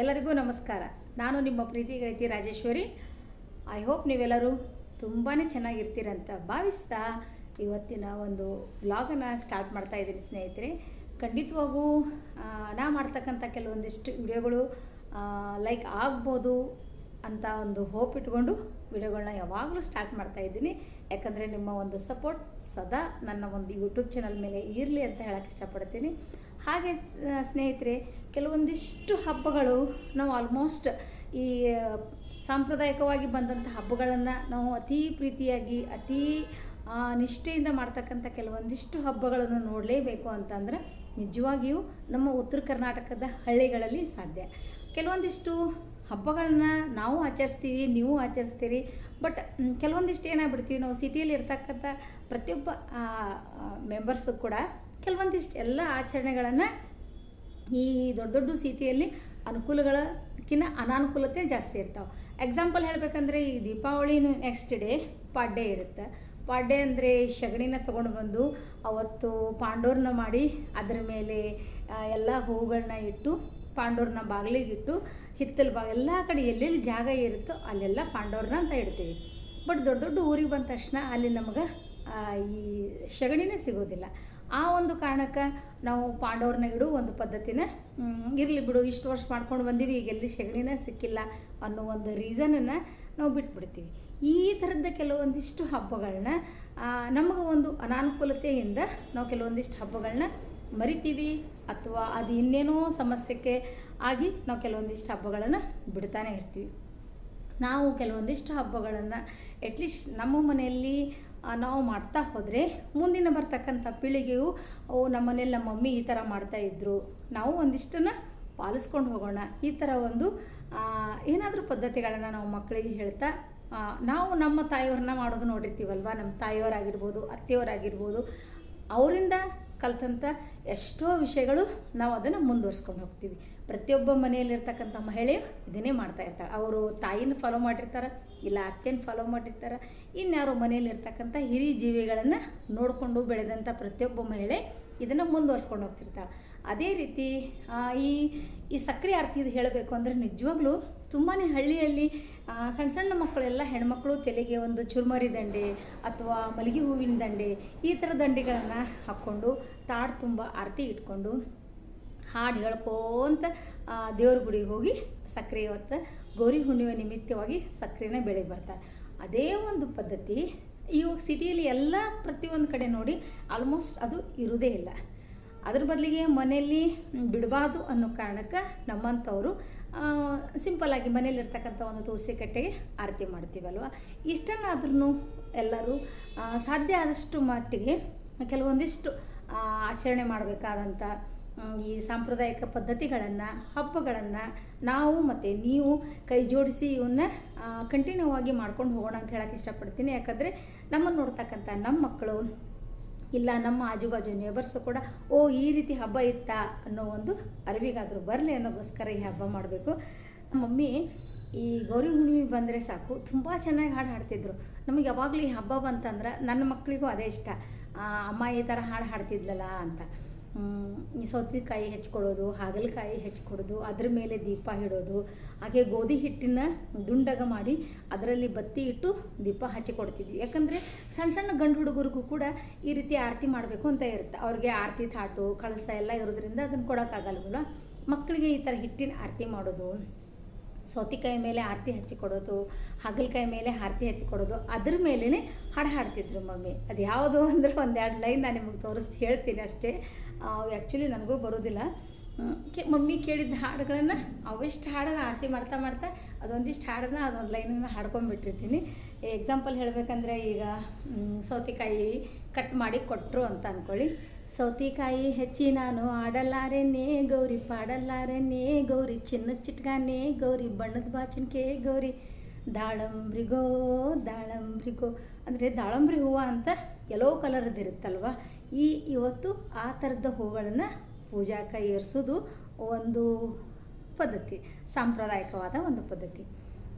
ಎಲ್ಲರಿಗೂ ನಮಸ್ಕಾರ. ನಾನು ನಿಮ್ಮ ಪ್ರೀತಿ ಗೆಳತಿ ರಾಜೇಶ್ವರಿ. ಐ ಹೋಪ್ ನೀವೆಲ್ಲರೂ ತುಂಬಾ ಚೆನ್ನಾಗಿರ್ತೀರಂತ ಭಾವಿಸ್ತಾ ಇವತ್ತಿನ ಒಂದು ವ್ಲಾಗನ್ನು ಸ್ಟಾರ್ಟ್ ಮಾಡ್ತಾ ಇದ್ದೀನಿ ಸ್ನೇಹಿತರೆ. ಖಂಡಿತವಾಗೂ ನಾ ಮಾಡ್ತಕ್ಕಂಥ ಕೆಲವೊಂದಿಷ್ಟು ವಿಡಿಯೋಗಳು ಲೈಕ್ ಆಗ್ಬೋದು ಅಂತ ಒಂದು ಹೋಪ್ ಇಟ್ಕೊಂಡು ವಿಡಿಯೋಗಳನ್ನ ಯಾವಾಗಲೂ ಸ್ಟಾರ್ಟ್ ಮಾಡ್ತಾ ಇದ್ದೀನಿ. ಯಾಕಂದರೆ ನಿಮ್ಮ ಒಂದು ಸಪೋರ್ಟ್ ಸದಾ ನನ್ನ ಒಂದು ಯೂಟ್ಯೂಬ್ ಚಾನಲ್ ಮೇಲೆ ಇರಲಿ ಅಂತ ಹೇಳಕ್ಕೆ ಇಷ್ಟಪಡ್ತೀನಿ. ಹಾಗೆ ಸ್ನೇಹಿತರೆ, ಕೆಲವೊಂದಿಷ್ಟು ಹಬ್ಬಗಳು ನಾವು ಆಲ್ಮೋಸ್ಟ್ ಈ ಸಾಂಪ್ರದಾಯಿಕವಾಗಿ ಬಂದಂಥ ಹಬ್ಬಗಳನ್ನು ನಾವು ಅತೀ ಪ್ರೀತಿಯಾಗಿ, ಅತೀ ನಿಷ್ಠೆಯಿಂದ ಮಾಡ್ತಕ್ಕಂಥ ಕೆಲವೊಂದಿಷ್ಟು ಹಬ್ಬಗಳನ್ನು ನೋಡಲೇಬೇಕು ಅಂತಂದ್ರೆ ನಿಜವಾಗಿಯೂ ನಮ್ಮ ಉತ್ತರ ಕರ್ನಾಟಕದ ಹಳ್ಳಿಗಳಲ್ಲಿ ಸಾಧ್ಯ. ಕೆಲವೊಂದಿಷ್ಟು ಹಬ್ಬಗಳನ್ನು ನಾವು ಆಚರಿಸ್ತೀವಿ, ನೀವು ಆಚರಿಸ್ತೀರಿ, ಬಟ್ ಕೆಲವೊಂದಿಷ್ಟು ಏನಾಗ್ಬಿಡ್ತೀವಿ, ನಾವು ಸಿಟಿಯಲ್ಲಿ ಇರ್ತಕ್ಕಂಥ ಪ್ರತಿಯೊಬ್ಬ ಮೆಂಬರ್ಸು ಕೂಡ ಕೆಲವೊಂದಿಷ್ಟು ಎಲ್ಲ ಆಚರಣೆಗಳನ್ನು ಈ ದೊಡ್ಡ ದೊಡ್ಡ ಸಿಟಿಯಲ್ಲಿ ಅನುಕೂಲಗಳಕ್ಕಿಂತ ಅನಾನುಕೂಲತೆ ಜಾಸ್ತಿ ಇರ್ತಾವೆ. ಎಕ್ಸಾಂಪಲ್ ಹೇಳಬೇಕಂದ್ರೆ ಈ ದೀಪಾವಳಿ ನೆಕ್ಸ್ಟ್ ಡೇ ಪಾಡ್ಡೆ ಇರುತ್ತೆ. ಪಾಡ್ಡೆ ಅಂದರೆ ಸಗಣಿನ ತೊಗೊಂಡು ಬಂದು ಅವತ್ತು ಪಾಂಡೋರ್ನ ಮಾಡಿ ಅದರ ಮೇಲೆ ಎಲ್ಲ ಹೂಗಳನ್ನ ಇಟ್ಟು ಪಾಂಡೋರನ್ನ ಬಾಗಿಲಿಗಿಟ್ಟು ಹಿತ್ತಲು ಬಾ, ಎಲ್ಲ ಕಡೆ ಎಲ್ಲೆಲ್ಲಿ ಜಾಗ ಇರುತ್ತೋ ಅಲ್ಲೆಲ್ಲ ಪಾಂಡೋರ್ನ ಅಂತ ಇಡ್ತೀವಿ. ಬಟ್ ದೊಡ್ಡ ದೊಡ್ಡ ಊರಿಗೆ ಬಂದ ತಕ್ಷಣ ಅಲ್ಲಿ ನಮಗೆ ಈ ಸಗಣಿನೇ ಸಿಗೋದಿಲ್ಲ. ಆ ಒಂದು ಕಾರಣಕ್ಕೆ ನಾವು ಪಾಂಡವ್ರನ್ನ ಇಡು ಒಂದು ಪದ್ಧತಿನ ಇರಲಿ ಬಿಡು, ಇಷ್ಟು ವರ್ಷ ಮಾಡ್ಕೊಂಡು ಬಂದೀವಿ ಈಗ ಎಲ್ಲಿ ಸೆಗಣಿನೇ ಸಿಕ್ಕಿಲ್ಲ ಅನ್ನೋ ಒಂದು ರೀಸನನ್ನು ನಾವು ಬಿಟ್ಬಿಡ್ತೀವಿ. ಈ ಥರದ ಕೆಲವೊಂದಿಷ್ಟು ಹಬ್ಬಗಳನ್ನ ನಮಗೆ ಒಂದು ಅನಾನುಕೂಲತೆಯಿಂದ ನಾವು ಕೆಲವೊಂದಿಷ್ಟು ಹಬ್ಬಗಳನ್ನ ಮರಿತೀವಿ, ಅಥವಾ ಅದು ಇನ್ನೇನೋ ಸಮಸ್ಯೆಗೆ ಆಗಿ ನಾವು ಕೆಲವೊಂದಿಷ್ಟು ಹಬ್ಬಗಳನ್ನು ಬಿಡ್ತಾನೆ ಇರ್ತೀವಿ. ನಾವು ಕೆಲವೊಂದಿಷ್ಟು ಹಬ್ಬಗಳನ್ನು ಅಟ್ಲೀಸ್ಟ್ ನಮ್ಮ ಮನೆಯಲ್ಲಿ ನಾವು ಮಾಡ್ತಾ ಹೋದರೆ ಮುಂದಿನ ಬರ್ತಕ್ಕಂಥ ಪೀಳಿಗೆಯು, ಓ ನಮ್ಮ ಮನೇಲಿ ನಮ್ಮ ಮಮ್ಮಿ ಈ ಥರ ಮಾಡ್ತಾ ಇದ್ದರು ನಾವು ಒಂದಿಷ್ಟನ್ನು ಪಾಲಿಸ್ಕೊಂಡು ಹೋಗೋಣ. ಈ ಥರ ಒಂದು ಏನಾದರೂ ಪದ್ಧತಿಗಳನ್ನು ನಾವು ಮಕ್ಕಳಿಗೆ ಹೇಳ್ತಾ ನಾವು ನಮ್ಮ ತಾಯಿಯವ್ರನ್ನ ಮಾಡೋದು ನೋಡಿರ್ತೀವಲ್ವ? ನಮ್ಮ ತಾಯಿಯವರಾಗಿರ್ಬೋದು, ಅತ್ತೆಯವರಾಗಿರ್ಬೋದು, ಅವರಿಂದ ಕಲ್ತಂಥ ಎಷ್ಟೋ ವಿಷಯಗಳು ನಾವು ಅದನ್ನು ಮುಂದುವರ್ಸ್ಕೊಂಡು ಹೋಗ್ತೀವಿ. ಪ್ರತಿಯೊಬ್ಬ ಮನೆಯಲ್ಲಿರ್ತಕ್ಕಂಥ ಮಹಿಳೆಯು ಇದನ್ನೇ ಮಾಡ್ತಾ ಇರ್ತಾಳೆ. ಅವರು ತಾಯಿನ ಫಾಲೋ ಮಾಡಿರ್ತಾರೆ, ಇಲ್ಲ ಅತ್ತೆನ ಫಾಲೋ ಮಾಡಿರ್ತಾರೆ, ಇನ್ಯಾರೋ ಮನೆಯಲ್ಲಿರ್ತಕ್ಕಂಥ ಹಿರಿಯ ಜೀವಿಗಳನ್ನು ನೋಡಿಕೊಂಡು ಬೆಳೆದಂಥ ಪ್ರತಿಯೊಬ್ಬ ಮಹಿಳೆ ಇದನ್ನು ಮುಂದುವರ್ಸ್ಕೊಂಡು ಹೋಗ್ತಿರ್ತಾಳೆ. ಅದೇ ರೀತಿ ಈ ಈ ಸಕ್ಕರೆ ಆರತಿ ಹೇಳಬೇಕು ಅಂದರೆ ನಿಜವಾಗ್ಲೂ ತುಂಬಾ ಹಳ್ಳಿಯಲ್ಲಿ ಸಣ್ಣ ಸಣ್ಣ ಮಕ್ಕಳೆಲ್ಲ ಹೆಣ್ಮಕ್ಳು ತಲೆಗೆ ಒಂದು ಚುರುಮರಿ ದಂಡೆ ಅಥವಾ ಮಲ್ಲಿಗೆ ಹೂವಿನ ದಂಡೆ ಈ ಥರ ದಂಡೆಗಳನ್ನು ಹಾಕ್ಕೊಂಡು ತಾಡು ತುಂಬ ಆರತಿ ಇಟ್ಕೊಂಡು ಹಾಡು ಹೇಳ್ಕೋಂತ ದೇವ್ರ ಗುಡಿಗೆ ಹೋಗಿ ಸಕ್ಕರೆ ಇವತ್ತು ಗೌರಿ ಹುಣ್ಣಿಮೆ ನಿಮಿತ್ತವಾಗಿ ಸಕ್ಕರೆನ ಬೆಳೆಗೆ ಬರ್ತಾರೆ ಅದೇ ಒಂದು ಪದ್ಧತಿ, ಇವಾಗ ಸಿಟಿಯಲ್ಲಿ ಎಲ್ಲ ಪ್ರತಿಯೊಂದು ಕಡೆ ನೋಡಿ ಆಲ್ಮೋಸ್ಟ್ ಅದು ಇರುವುದೇ ಇಲ್ಲ. ಅದ್ರ ಬದಲಿಗೆ ಮನೆಯಲ್ಲಿ ಬಿಡಬಾರ್ದು ಅನ್ನೋ ಕಾರಣಕ್ಕೆ ನಮ್ಮಂಥವರು ಸಿಂಪಲ್ಲಾಗಿ ಮನೆಯಲ್ಲಿರ್ತಕ್ಕಂಥ ಒಂದು ತುಳಸಿ ಕಟ್ಟೆಗೆ ಆರತಿ ಮಾಡ್ತೀವಲ್ವ? ಇಷ್ಟನ್ನಾದ್ರೂ ಎಲ್ಲರೂ ಸಾಧ್ಯ ಆದಷ್ಟು ಮಟ್ಟಿಗೆ ಕೆಲವೊಂದಿಷ್ಟು ಆಚರಣೆ ಮಾಡಬೇಕಾದಂಥ ಈ ಸಾಂಪ್ರದಾಯಿಕ ಪದ್ಧತಿಗಳನ್ನು, ಹಬ್ಬಗಳನ್ನು ನಾವು ಮತ್ತು ನೀವು ಕೈ ಜೋಡಿಸಿ ಇವನ್ನ ಕಂಟಿನ್ಯೂ ಆಗಿ ಮಾಡ್ಕೊಂಡು ಹೋಗೋಣ ಅಂತ ಹೇಳಕ್ಕೆ ಇಷ್ಟಪಡ್ತೀನಿ. ಯಾಕಂದರೆ ನಮ್ಮನ್ನು ನೋಡ್ತಕ್ಕಂಥ ನಮ್ಮ ಮಕ್ಕಳು ಇಲ್ಲ ನಮ್ಮ ಆಜುಬಾಜು ನೇಬರ್ಸು ಕೂಡ, ಓ, ಈ ರೀತಿ ಹಬ್ಬ ಇತ್ತಾ ಅನ್ನೋ ಒಂದು ಅರಿವಿಗಾದರೂ ಬರಲಿ ಅನ್ನೋಗೋಸ್ಕರ ಈ ಹಬ್ಬ ಮಾಡಬೇಕು. ಮಮ್ಮಿ ಈ ಗೌರಿ ಹುಣ್ಣಿಮೆ ಬಂದರೆ ಸಾಕು, ತುಂಬ ಚೆನ್ನಾಗಿ ಹಾಡು ಹಾಡ್ತಿದ್ರು. ನಮಗೆ ಯಾವಾಗಲೂ ಈ ಹಬ್ಬ ಬಂತಂದ್ರೆ ನನ್ನ ಮಕ್ಕಳಿಗೂ ಅದೇ ಇಷ್ಟ. ಅಮ್ಮ ಈ ಥರ ಹಾಡು ಹಾಡ್ತಿದ್ಲಲ್ಲ ಅಂತ. ಸೌತೆಕಾಯಿ ಹೆಚ್ಕೊಡೋದು ಹಾಗಲಕಾಯಿ ಹೆಚ್ಕೊಡೋದು, ಅದ್ರ ಮೇಲೆ ದೀಪ ಇಡೋದು, ಹಾಗೆ ಗೋಧಿ ಹಿಟ್ಟಿನ ದುಂಡಗ ಮಾಡಿ ಅದರಲ್ಲಿ ಬತ್ತಿ ಇಟ್ಟು ದೀಪ ಹಚ್ಚಿ ಕೊಡ್ತಿದ್ವಿ ಯಾಕಂದರೆ ಸಣ್ಣ ಸಣ್ಣ ಗಂಡು ಹುಡುಗರಿಗೂ ಕೂಡ ಈ ರೀತಿ ಆರತಿ ಮಾಡಬೇಕು ಅಂತ ಇರುತ್ತೆ. ಅವ್ರಿಗೆ ಆರತಿ ತಾಟು ಕಳಸ ಎಲ್ಲ ಇರೋದ್ರಿಂದ ಅದನ್ನು ಕೊಡೋಕ್ಕಾಗಲ್ವಲ್ಲ? ಮಕ್ಕಳಿಗೆ ಈ ಥರ ಹಿಟ್ಟಿನ ಆರತಿ ಮಾಡೋದು. ಸೌತೆಕಾಯಿ ಮೇಲೆ ಆರತಿ ಹಚ್ಚಿ ಕೊಡೋದು, ಹಾಗಲಕಾಯಿ ಮೇಲೆ ಆರತಿ ಹಚ್ಚಿ ಕೊಡೋದು, ಅದ್ರ ಮೇಲೇ ಹಾಡು ಹಾಡ್ತಿದ್ರು ಮಮ್ಮಿ. ಅದು ಯಾವುದು ಅಂದರೆ ಒಂದೆರಡು ಲೈನ್ ನಾನು ನಿಮಗೆ ತೋರಿಸಿ ಹೇಳ್ತೀನಿ ಅಷ್ಟೇ. ಆ್ಯಕ್ಚುಲಿ ನನಗೂ ಬರೋದಿಲ್ಲ. ಕೆ, ಮಮ್ಮಿ ಕೇಳಿದ್ದ ಹಾಡುಗಳನ್ನು ಅವಿಷ್ಟು ಹಾಡನ್ನು ಆರತಿ ಮಾಡ್ತಾ ಮಾಡ್ತಾ ಅದೊಂದಿಷ್ಟು ಹಾಡನ್ನು ಅದೊಂದು ಲೈನನ್ನು ಹಾಡ್ಕೊಂಡ್ಬಿಟ್ಟಿರ್ತೀನಿ. ಎಕ್ಸಾಂಪಲ್ ಹೇಳಬೇಕಂದ್ರೆ ಈಗ ಸೌತೆಕಾಯಿ ಕಟ್ ಮಾಡಿ ಕೊಟ್ಟರು ಅಂತ ಅಂದ್ಕೊಳ್ಳಿ ಸೌತೆಕಾಯಿ ಹೆಚ್ಚಿ ನಾನು ಆಡಲಾರೆನೇ ಗೌರಿ ಪಾಡಲಾರೆನೇ ಗೌರಿ ಚಿನ್ನ ಚಿಟ್ಕಾನೆ ಗೌರಿ ಬಣ್ಣದ ಬಾಚಿನಕೆ ಗೌರಿ. ದಾಳಂಬ್ರಿಗೋ ದಾಳಂಬ್ರಿಗೋ ಅಂದರೆ ದಾಳಂಬ್ರಿ ಹೂವು ಅಂತ ಎಲ್ಲೋ ಕಲರ್ದು ಇರುತ್ತಲ್ವ? ಈ ಇವತ್ತು ಆ ಥರದ ಹೂಗಳನ್ನು ಪೂಜಾಕ ಏರಿಸೋದು ಒಂದು ಪದ್ಧತಿ, ಸಾಂಪ್ರದಾಯಿಕವಾದ ಒಂದು ಪದ್ಧತಿ.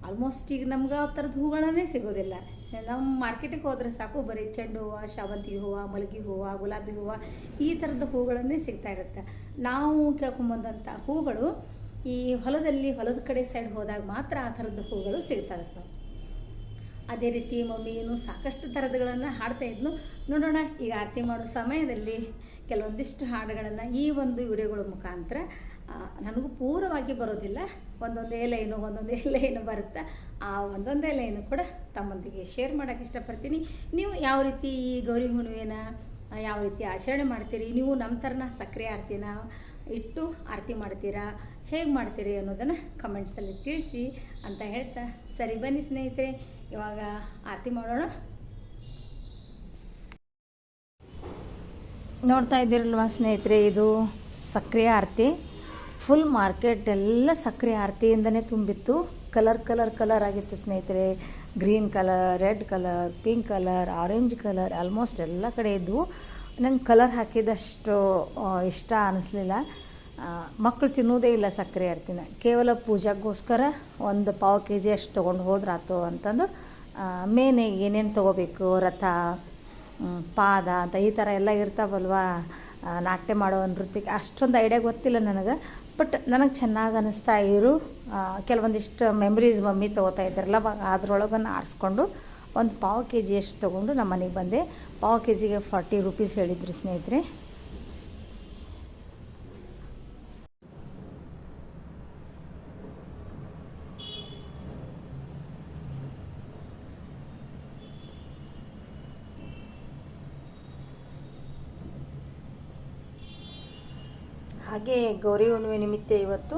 ಆಲ್ಮೋಸ್ಟ್ ಈಗ ನಮ್ಗೆ ಆ ಥರದ ಹೂಗಳನ್ನೇ ಸಿಗೋದಿಲ್ಲ. ನಮ್ಮ ಮಾರ್ಕೆಟಿಗೆ ಹೋದರೆ ಸಾಕು, ಬರೀ ಚೆಂಡು ಹೂವು, ಶಾವಂತಿ ಹೂವು ಮಲ್ಲಿಗೆ ಹೂವು, ಗುಲಾಬಿ ಹೂವು, ಈ ಥರದ ಹೂಗಳನ್ನೇ ಸಿಗ್ತಾ ಇರುತ್ತೆ. ನಾವು ಕೇಳ್ಕೊಂಬಂದಂಥ ಹೂಗಳು ಈ ಹೊಲದಲ್ಲಿ, ಹೊಲದ ಕಡೆ ಸೈಡ್ ಹೋದಾಗ ಮಾತ್ರ ಆ ಥರದ ಹೂಗಳು ಸಿಗ್ತಾ ಇರ್ತವೆ. ಅದೇ ರೀತಿ ಮಮ್ಮಿಯೂ ಸಾಕಷ್ಟು ಥರದಗಳನ್ನು ಹಾಡ್ತಾ ಇದ್ನು ನೋಡೋಣ, ಈಗ ಆರತಿ ಮಾಡೋ ಸಮಯದಲ್ಲಿ ಕೆಲವೊಂದಿಷ್ಟು ಹಾಡುಗಳನ್ನು ಈ ಒಂದು ವಿಡಿಯೋಗಳ ಮುಖಾಂತರ ನನಗೂ ಪೂರ್ವವಾಗಿ ಬರೋದಿಲ್ಲ. ಒಂದೊಂದೇ ಲೈನು ಒಂದೊಂದೇ ಲೈನು ಬರುತ್ತೆ. ಆ ಒಂದೊಂದೇ ಲೈನು ಕೂಡ ತಮ್ಮೊಂದಿಗೆ ಶೇರ್ ಮಾಡೋಕ್ಕೆ ಇಷ್ಟಪಡ್ತೀನಿ. ನೀವು ಯಾವ ರೀತಿ ಈ ಗೌರಿ ಹುಣ್ಣಿಮೆನ ಯಾವ ರೀತಿ ಆಚರಣೆ ಮಾಡ್ತೀರಿ? ನೀವು ನಮ್ಮ ಥರನ ಸಕ್ಕರೆ ಆರತಿನ ಇಟ್ಟು ಆರತಿ ಮಾಡ್ತೀರಾ? ಹೇಗೆ ಮಾಡ್ತೀರಿ ಅನ್ನೋದನ್ನು ಕಮೆಂಟ್ಸಲ್ಲಿ ತಿಳಿಸಿ ಅಂತ ಹೇಳ್ತಾ ಸರಿ ಬನ್ನಿ ಸ್ನೇಹಿತರೆ. ಇವಾಗ ಆರತಿ ಮಾಡೋಣ. ನೋಡ್ತಾ ಇದ್ದೀರಲ್ವಾ ಸ್ನೇಹಿತರೆ, ಇದು ಸಕ್ಕರೆ ಆರತಿ. ಫುಲ್ ಮಾರ್ಕೆಟ್ ಎಲ್ಲ ಸಕ್ಕರೆ ಆರತಿಯಿಂದನೇ ತುಂಬಿತ್ತು. ಕಲರ್ ಕಲರ್ ಕಲರ್ ಆಗಿತ್ತು ಸ್ನೇಹಿತರೆ. Green colour red colour pink colour orange colour almost ಎಲ್ಲ ಕಡೆ ಇದ್ವು. ನಂಗೆ ಕಲರ್ ಹಾಕಿದಷ್ಟು ಇಷ್ಟ ಅನ್ನಿಸ್ಲಿಲ್ಲ ಮಕ್ಕಳು ತಿನ್ನೋದೇ ಇಲ್ಲ ಸಕ್ಕರೆ ಆರತಿನ. ಕೇವಲ ಪೂಜೆಗೋಸ್ಕರ ಒಂದು ಪಾವು ಕೆ ಜಿ ಅಷ್ಟು ತೊಗೊಂಡು ಹೋದ್ರಾತು ಅಂತಂದು ಮೇನ್ ಏನೇನು ತೊಗೋಬೇಕು, ರಥ ಪಾದ ಅಂತ ಈ ಥರ ಎಲ್ಲ ಇರ್ತಾವಲ್ವಾ? ನಾಟ್ಯ ಮಾಡೋ ನೃತ್ಯಕ್ಕೆ ಅಷ್ಟೊಂದು ಐಡಿಯಾ ಗೊತ್ತಿಲ್ಲ ನನಗೆ. ಬಟ್ ನನಗೆ ಚೆನ್ನಾಗಿ ಅನ್ನಿಸ್ತಾ ಇರು ಕೆಲವೊಂದಿಷ್ಟು ಮೆಮ್ರೀಸ್ ಮಮ್ಮಿ ತೊಗೋತಾ ಇದ್ದಾರಲ್ಲ ಅದ್ರೊಳಗನ್ನು ಆರಿಸ್ಕೊಂಡು ಒಂದು ಪಾವು ಕೆ ಜಿ ಎಷ್ಟು ತೊಗೊಂಡು ನಮ್ಮ ಮನೆಗೆ ಬಂದೆ. ಪಾವು ಕೆ ಜಿಗೆ ಫಾರ್ಟಿ ರುಪೀಸ್ ಹೇಳಿದ್ರು ಸ್ನೇಹಿತರೆ. ಹಾಗೆ ಗೌರಿ ಹುಣ್ಣಿಮೆ ನಿಮಿತ್ತ ಇವತ್ತು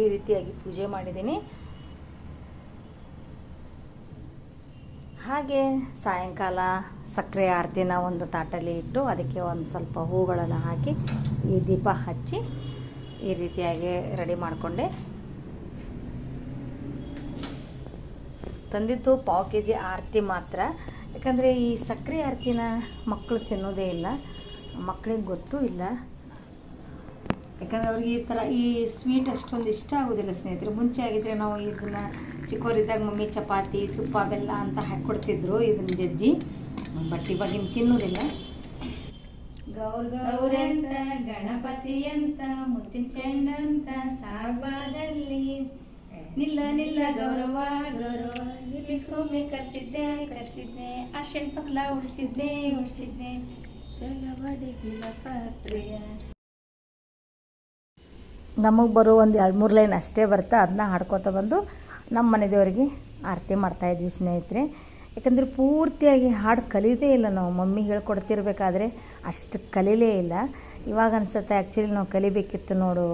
ಈ ರೀತಿಯಾಗಿ ಪೂಜೆ ಮಾಡಿದ್ದೀನಿ. ಹಾಗೆ ಸಾಯಂಕಾಲ ಸಕ್ಕರೆ ಆರತಿನ ಒಂದು ತಾಟಲ್ಲಿ ಇಟ್ಟು ಅದಕ್ಕೆ ಒಂದು ಸ್ವಲ್ಪ ಹೂಗಳನ್ನು ಹಾಕಿ ಈ ದೀಪ ಹಚ್ಚಿ ಈ ರೀತಿಯಾಗಿ ರೆಡಿ ಮಾಡಿಕೊಂಡೆ. ತಂದಿದ್ದು ಪಾವು ಕೆ ಜಿ ಆರತಿ ಮಾತ್ರ. ಯಾಕಂದರೆ ಈ ಸಕ್ಕರೆ ಆರತಿನ ಮಕ್ಕಳು ತಿನ್ನೋದೇ ಇಲ್ಲ. ಮಕ್ಕಳಿಗೆ ಗೊತ್ತೂ ಇಲ್ಲ. ಯಾಕಂದ್ರೆ ಅವ್ರಿಗೆ ಈ ಥರ ಈ ಸ್ವೀಟ್ ಅಷ್ಟೊಂದು ಇಷ್ಟ ಆಗೋದಿಲ್ಲ ಸ್ನೇಹಿತರೆ. ಮುಂಚೆ ಆಗಿದ್ರೆ ನಾವು ಇದನ್ನು ಚಿಕ್ಕವರಿದ್ದಾಗ ಮಮ್ಮಿ ಚಪಾತಿ, ತುಪ್ಪ ಬೆಲ್ಲ ಅಂತ ಹಾಕ್ಕೊಡ್ತಿದ್ರು ಇದನ್ನ ಜಜ್ಜಿ. ಬಟ್ ಇವಾಗಿನ ತಿನ್ನೋದಿಲ್ಲ. ಗೌರ್ ಗೌರಂತ ಗಣಪತಿ ಅಂತ ಮುತ್ತಿನ ಚೆಂಡಂತ ಸಾಗ್ವಾದಲ್ಲಿ. ನಿಲ್ಲ ನಿಲ್ಲ ಗೌರವ ಗೌರವ. ನಿಲ್ಲಿಸ್ಕೊಮ್ಮೆ ಕರ್ಸಿದ್ದೆ ಕರ್ಸಿದ್ದೆ. ಆ ಪಕ್ಲ ಉಡ್ಸಿದ್ದೆ ಉಡ್ಸಿದ್ದೆ. ಬಿಲ ಪಾತ್ರೆಯ ನಮಗೆ ಬರೋ ಒಂದು ಎರಡು ಮೂರು ಲೈನ್ ಅಷ್ಟೇ ಬರುತ್ತೆ ಅದನ್ನ ಹಾಡ್ಕೋತ ಬಂದು ನಮ್ಮ ಮನೆ ದೇವರಿಗೆ ಆರತಿ ಮಾಡ್ತಾಯಿದ್ವಿ ಸ್ನೇಹಿತರೆ. ಯಾಕಂದರೆ ಪೂರ್ತಿಯಾಗಿ ಹಾಡು ಕಲೀದೇ ಇಲ್ಲ ನಾವು. ಮಮ್ಮಿ ಹೇಳ್ಕೊಡ್ತಿರ್ಬೇಕಾದ್ರೆ ಅಷ್ಟು ಕಲೀಲೇ ಇಲ್ಲ. ಇವಾಗ ಅನ್ಸುತ್ತೆ ಆ್ಯಕ್ಚುಲಿ ನಾವು ಕಲಿಬೇಕಿತ್ತು ನೋಡು.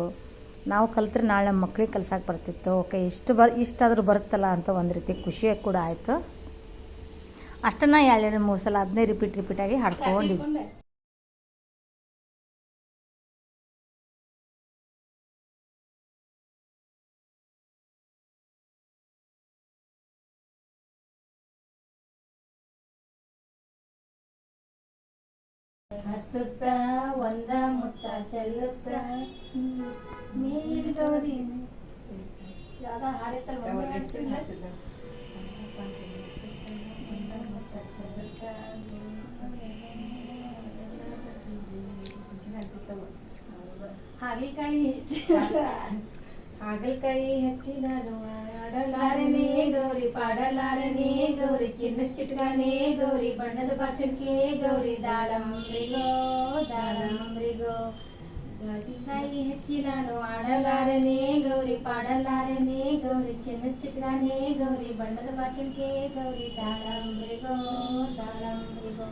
ನಾವು ಕಲಿತ್ರೆ ನಾಳೆ ನಮ್ಮ ಮಕ್ಕಳಿಗೆ ಕಲ್ಸಕ್ಕೆ ಬರ್ತಿತ್ತು. ಓಕೆ, ಇಷ್ಟು ಬ, ಇಷ್ಟಾದರೂ ಬರುತ್ತಲ್ಲ ಅಂತ ಒಂದು ರೀತಿ ಖುಷಿಯಾಗಿ ಕೂಡ ಆಯಿತು. ಅಷ್ಟನ್ನ ಎರಡೆರಡು ಮೂರು ಸಲ ಅದನ್ನೇ ರಿಪೀಟ್ ರಿಪೀಟಾಗಿ ಹಾಡ್ಕೊಂಡಿದ್ವಿ. ಹತ್ತುತ್ತ ಒಂದ ಮುತ್ತ ಚೆಲ್ಲುತ್ತ. ಮೇಲ್ಗೌರಿ ಗೌರಿ ಯಾವ್ದೋ ಹಾಡಿತ್ತಲ್ಲ ಚೆಲ್ಲುತ್ತ ಹಾಗಲಕಾಯಿ. ಹಾಗಲಕಾಯಿ ಹಚ್ಚಿ ನಾನು ಗೌರಿ ಪಾಡಲಾರನೇ, ಗೌರಿ ಚಿನ್ನ ಚಿಟ್ಕಾನೆ ಗೌರಿ ಬಣ್ಣದ ಬಾಚಣಿಕೆ, ಗೌರಿ ದಾಳಂಬ್ರಿಗೋ ದಾಳಂಬ್ರಿಗೋ. ಗಾಜಿಕಾಯಿ ಹಚ್ಚಿ ನಾನು ಆಡಲಾರನೆ, ಗೌರಿ ಪಾಡಲಾರನೆ, ಗೌರಿ ಚಿನ್ನ ಚಿಟ್ಕಾನೆ ಗೌರಿ ಬಣ್ಣದ ಬಾಚಣಿಕೆ, ಗೌರಿ ದಾಳಂಬ್ರಿಗೋ ದಾಳಂಬ್ರಿಗೋ.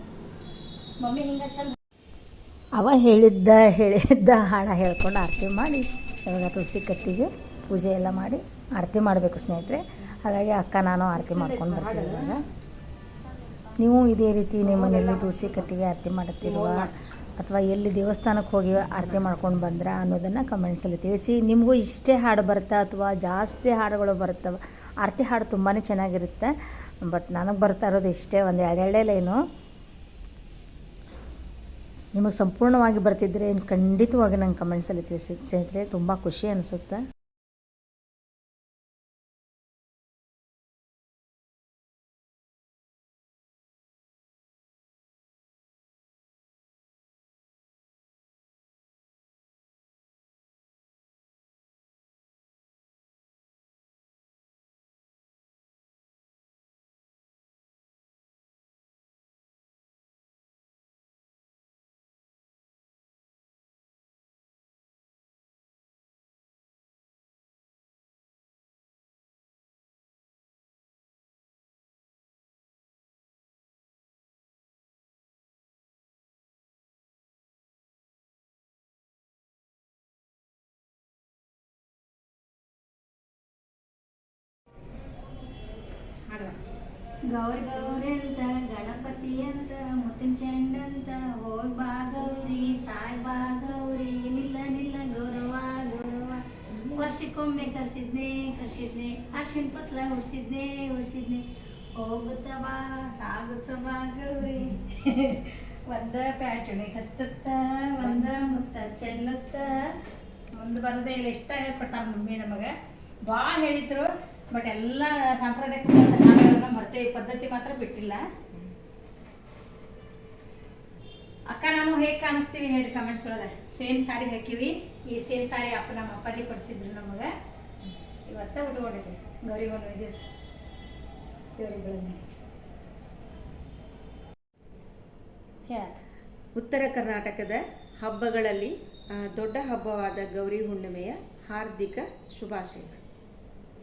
ಮಮ್ಮಿ ಹಿಂಗ ಚಂದ ಅವ ಹೇಳಿದ್ದ ಹೇಳಿದ್ದ ಹಾಡ ಹೇಳ್ಕೊಂಡು ಆರತಿ ಮಾಡಿ. ಇವಾಗ ತುಳಸಿ ಕಟ್ಟಿಗೆ ಪೂಜೆ ಎಲ್ಲ ಮಾಡಿ ಆರತಿ ಮಾಡಬೇಕು ಸ್ನೇಹಿತರೆ. ಹಾಗಾಗಿ ಅಕ್ಕ ನಾನು ಆರತಿ ಮಾಡ್ಕೊಂಡು ಬರ್ತೀವಿ ಇವಾಗ. ನೀವು ಇದೇ ರೀತಿ ನಿಮ್ಮ ಮನೆಯಲ್ಲಿ ತುಳಸಿ ಕಟ್ಟಿಗೆ ಆರತಿ ಮಾಡುತ್ತಿರುವ ಅಥವಾ ಎಲ್ಲಿ ದೇವಸ್ಥಾನಕ್ಕೆ ಹೋಗಿ ಆರತಿ ಮಾಡ್ಕೊಂಡು ಬಂದ್ರೆ ಅನ್ನೋದನ್ನು ಕಮೆಂಟ್ಸಲ್ಲಿ ತಿಳಿಸಿ. ನಿಮಗೂ ಇಷ್ಟೇ ಹಾಡು ಬರುತ್ತಾ ಅಥವಾ ಜಾಸ್ತಿ ಹಾಡುಗಳು ಬರುತ್ತವೆ? ಆರತಿ ಹಾಡು ತುಂಬಾ ಚೆನ್ನಾಗಿರುತ್ತೆ. ಬಟ್ ನನಗೆ ಬರ್ತಾ ಇರೋದು ಇಷ್ಟೇ ಒಂದು ಎರಡೆರಡೇ ಲೈನು. ನಿಮಗೆ ಸಂಪೂರ್ಣವಾಗಿ ಬರ್ತಿದ್ರೆ ಖಂಡಿತವಾಗಿ ನಂಗೆ ಕಮೆಂಟ್ಸಲ್ಲಿ ತಿಳಿಸಿ. ಸ್ನೇಹಿತರೆ ತುಂಬ ಖುಷಿ ಅನಿಸುತ್ತೆ. ಗೌರಿ ಗೌರಿ ಅಂತ ಗಣಪತಿ ಅಂತ ಮುತ್ತಿನ ಚೆಂಡಂತ, ಹೋಗ್ ಬಾ ಗೌರಿ ಸಾಯ್ ಬಾ ಗೌರಿ ನಿಲ್ಲ ನಿಲ್ಲ ಗೌರವ ಗೌರವ. ವರ್ಷಕ್ಕೊಮ್ಮೆ ಕರ್ಸಿದ್ನೆ ಕರ್ಸಿದ್ನೆ, ಅರ್ಶಿನ ಪತ್ಲ ಉಡ್ಸಿದ್ನೆ ಉಡ್ಸಿದ್ನೆ. ಹೋಗುತ್ತ ಬಾ, ಸಾಗುತ್ತ ಬಾ ಗೌರಿ. ಒಂದ ಪ್ಯಾಟಣೆ ಕತ್ತುತ್ತ ಒಂದ ಮುತ್ತ ಚೆಲ್ಲುತ್ತ. ಒಂದು ಬರದೇ ಇಲ್ಲ, ಇಷ್ಟ ಹೇಳ್ಕೊಟ್ಟ ಮಮ್ಮಿ ನಮಗೆ. ಭಾಳ ಹೇಳಿದ್ರು. ಬಟ್ ಎಲ್ಲ ಸಾಂಪ್ರದಾಯಿಕ ಮರ್ತೇವೆ ಪದ್ಧತಿ ಮಾತ್ರ ಬಿಟ್ಟಿಲ್ಲ. ಅಕ್ಕ ನಾವು ಹೇಗೆ ಕಾಣಿಸ್ತೀವಿ ಹೇಳಿ ಕಮೆಂಟ್ಸ್ ಒಳಗೆ? ಸೇಮ್ ಸಾರಿ ಹಾಕಿವಿ. ಈ ಸೇಮ್ ಸಾರಿ ಅಪ್ಪ ನಮ್ಮ ಅಪ್ಪಾಜಿ ಕೊಡಿಸಿದ್ರು ನಮಗೆ. ಇವತ್ತ ಉಟ್ಕೊಂಡಿದ್ದೆ. ಗೌರಿ ಹುಣ್ಣಿಮೆ ದಿವಸ. ಉತ್ತರ ಕರ್ನಾಟಕದ ಹಬ್ಬಗಳಲ್ಲಿ ದೊಡ್ಡ ಹಬ್ಬವಾದ ಗೌರಿ ಹುಣ್ಣಿಮೆಯ ಹಾರ್ದಿಕ ಶುಭಾಶಯಗಳು.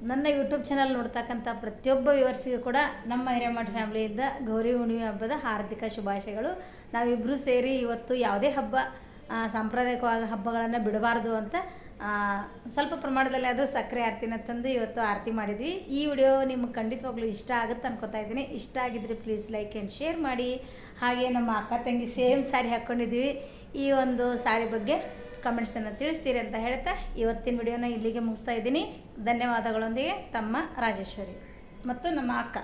ನನ್ನ ಯೂಟ್ಯೂಬ್ ಚಾನಲ್ ನೋಡ್ತಕ್ಕಂಥ ಪ್ರತಿಯೊಬ್ಬ ವ್ಯೂವರ್ಸಿಗೂ ಕೂಡ ನಮ್ಮ ಹಿರೇಮಠ ಫ್ಯಾಮಿಲಿಯಿಂದ ಗೌರಿ ಹುಣ್ಣಿಮೆ ಹಬ್ಬದ ಹಾರ್ದಿಕ ಶುಭಾಶಯಗಳು. ನಾವಿಬ್ಬರೂ ಸೇರಿ ಇವತ್ತು ಯಾವುದೇ ಹಬ್ಬ ಸಾಂಪ್ರದಾಯಿಕವಾದ ಹಬ್ಬಗಳನ್ನು ಬಿಡಬಾರ್ದು ಅಂತ ಸ್ವಲ್ಪ ಪ್ರಮಾಣದಲ್ಲಿ ಆದರೂ ಸಕ್ಕರೆ ಆರತಿನ ತಂದು ಇವತ್ತು ಆರತಿ ಮಾಡಿದ್ವಿ. ಈ ವಿಡಿಯೋ ನಿಮ್ಗೆ ಖಂಡಿತವಾಗ್ಲೂ ಇಷ್ಟ ಆಗುತ್ತೆ ಅನ್ಕೋತಾ ಇದ್ದೀನಿ. ಇಷ್ಟ ಆಗಿದ್ರೆ ಪ್ಲೀಸ್ ಲೈಕ್ ಆ್ಯಂಡ್ ಶೇರ್ ಮಾಡಿ. ಹಾಗೆ ನಮ್ಮ ಅಕ್ಕ ತಂಗಿ ಸೇಮ್ ಸ್ಯಾರಿ ಹಾಕ್ಕೊಂಡಿದ್ವಿ ಈ ಒಂದು ಸ್ಯಾರಿ ಬಗ್ಗೆ ಕಮೆಂಟ್ಸನ್ನು ತಿಳಿಸ್ತೀರಿ ಅಂತ ಹೇಳ್ತಾ ಇವತ್ತಿನ ವಿಡಿಯೋನ ಇಲ್ಲಿಗೆ ಮುಗಿಸ್ತಾ ಇದ್ದೀನಿ. ಧನ್ಯವಾದಗಳೊಂದಿಗೆ ತಮ್ಮ ರಾಜೇಶ್ವರಿ ಮತ್ತು ನಮ್ಮ ಅಕ್ಕ.